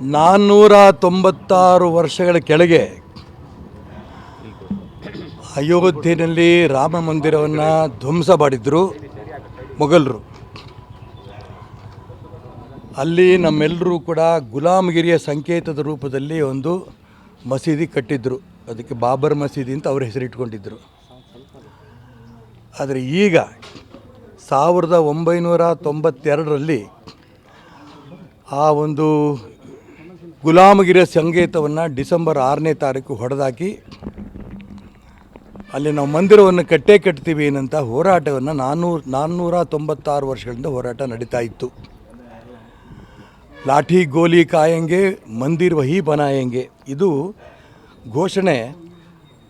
ನಾನ್ನೂರ ತೊಂಬತ್ತಾರು ವರ್ಷಗಳ ಕೆಳಗೆ ಅಯೋಧ್ಯೆಯಲ್ಲಿ ರಾಮ ಮಂದಿರವನ್ನು ಧ್ವಂಸ ಮಾಡಿದ್ರು ಮೊಘಲರು. ಅಲ್ಲಿ ನಮ್ಮೆಲ್ಲರೂ ಕೂಡ ಗುಲಾಮಗಿರಿಯ ಸಂಕೇತದ ರೂಪದಲ್ಲಿ ಒಂದು ಮಸೀದಿ ಕಟ್ಟಿದ್ರು. ಅದಕ್ಕೆ ಬಾಬರ್ ಮಸೀದಿ ಅಂತ ಅವ್ರ ಹೆಸರಿಟ್ಕೊಂಡಿದ್ದರು ಆದರೆ ಈಗ ಸಾವಿರದ ಒಂಬೈನೂರ ತೊಂಬತ್ತೆರಡರಲ್ಲಿ ಆ ಒಂದು ಗುಲಾಮಗಿರಿಯ ಸಂಕೇತವನ್ನು ಡಿಸೆಂಬರ್ ಆರನೇ ತಾರೀಕು ಹೊಡೆದಾಕಿ ಅಲ್ಲಿ ನಾವು ಮಂದಿರವನ್ನು ಕಟ್ಟೇ ಕಟ್ತೀವಿ ಏನಂತ ಹೋರಾಟವನ್ನು ನಾನ್ನೂರು ನಾನ್ನೂರ ತೊಂಬತ್ತಾರು ವರ್ಷಗಳಿಂದ ಹೋರಾಟ ನಡೀತಾ ಇತ್ತು. ಲಾಠಿ ಗೋಲಿ ಕಾಯಂಗೆ, ಮಂದಿರ್ ವಹಿ ಬನಾಯಂಗೆ. ಇದು ಘೋಷಣೆ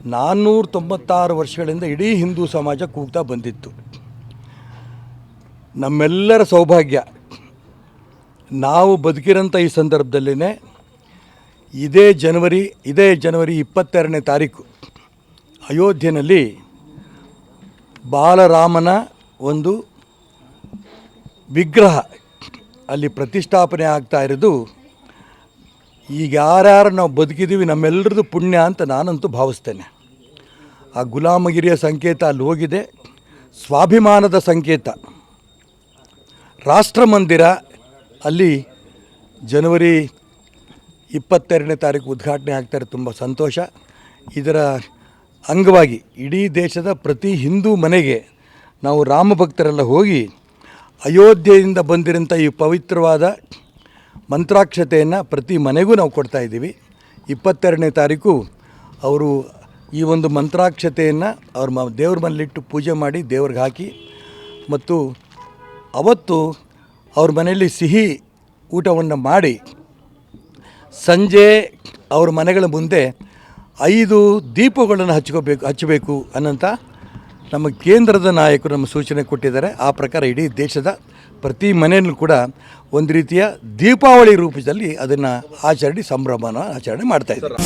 ನಾನ್ನೂರ ತೊಂಬತ್ತಾರು ವರ್ಷಗಳಿಂದ ಇಡೀ ಹಿಂದೂ ಸಮಾಜ ಕೂಗ್ತಾ ಬಂದಿತ್ತು. ನಮ್ಮೆಲ್ಲರ ಸೌಭಾಗ್ಯ. ನಾವು ಬದುಕಿರೋಂಥ ಈ ಸಂದರ್ಭದಲ್ಲಿನೇ ಇದೇ ಜನವರಿ ಇದೇ ಜನವರಿ ಇಪ್ಪತ್ತೆರಡನೇ ತಾರೀಕು ಅಯೋಧ್ಯೆಯಲ್ಲಿ ಬಾಲರಾಮನ ಒಂದು ವಿಗ್ರಹ ಅಲ್ಲಿ ಪ್ರತಿಷ್ಠಾಪನೆ ಆಗ್ತಾ ಇರೋದು. ಈಗ ಯಾರ್ಯಾರು ನಾವು ಬದುಕಿದ್ದೀವಿ ನಮ್ಮೆಲ್ಲರದು ಪುಣ್ಯ ಅಂತ ನಾನಂತೂ ಭಾವಿಸ್ತೇನೆ. ಆ ಗುಲಾಮಗಿರಿಯ ಸಂಕೇತ ಅಲ್ಲಿ ಹೋಗಿದೆ. ಸ್ವಾಭಿಮಾನದ ಸಂಕೇತ. ರಾಷ್ಟ್ರ ಮಂದಿರ ಅಲ್ಲಿ ಜನವರಿ ಇಪ್ಪತ್ತೆರಡನೇ ತಾರೀಕು ಉದ್ಘಾಟನೆ ಆಗ್ತಾರೆ ತುಂಬ ಸಂತೋಷ. ಇದರ ಅಂಗವಾಗಿ ಇಡೀ ದೇಶದ ಪ್ರತಿ ಹಿಂದೂ ಮನೆಗೆ ನಾವು ರಾಮ ಭಕ್ತರೆಲ್ಲ ಹೋಗಿ ಅಯೋಧ್ಯೆಯಿಂದ ಬಂದಿರೋಂಥ ಈ ಪವಿತ್ರವಾದ ಮಂತ್ರಾಕ್ಷತೆಯನ್ನು ಪ್ರತಿ ಮನೆಗೂ ನಾವು ಕೊಡ್ತಾ ಇದ್ದೀವಿ. ಇಪ್ಪತ್ತೆರಡನೇ ತಾರೀಕು ಅವರು ಈ ಒಂದು ಮಂತ್ರಾಕ್ಷತೆಯನ್ನು ಅವ್ರ ಮ, ದೇವ್ರ ಮನೇಲಿಟ್ಟು ಪೂಜೆ ಮಾಡಿ ದೇವ್ರಿಗೆ ಹಾಕಿ ಮತ್ತು ಅವತ್ತು ಅವ್ರ ಮನೆಯಲ್ಲಿ ಸಿಹಿ ಊಟವನ್ನು ಮಾಡಿ ಸಂಜೆ ಅವ್ರ ಮನೆಗಳ ಮುಂದೆ ಐದು ದೀಪಗಳನ್ನು ಹಚ್ಕೋಬೇಕು, ಹಚ್ಚಬೇಕು ಅನ್ನೋಂಥ ನಮ್ಮ ಕೇಂದ್ರದ ನಾಯಕರು ನಮ್ಮ ಸೂಚನೆ ಕೊಟ್ಟಿದ್ದಾರೆ. ಆ ಪ್ರಕಾರ ಇಡೀ ದೇಶದ ಪ್ರತಿ ಮನೆಯಲ್ಲೂ ಕೂಡ ಒಂದು ರೀತಿಯ ದೀಪಾವಳಿ ರೂಪದಲ್ಲಿ ಅದನ್ನು ಆಚರಣೆ, ಸಂಭ್ರಮನ ಆಚರಣೆ ಮಾಡ್ತಾಯಿದ್ದಾರೆ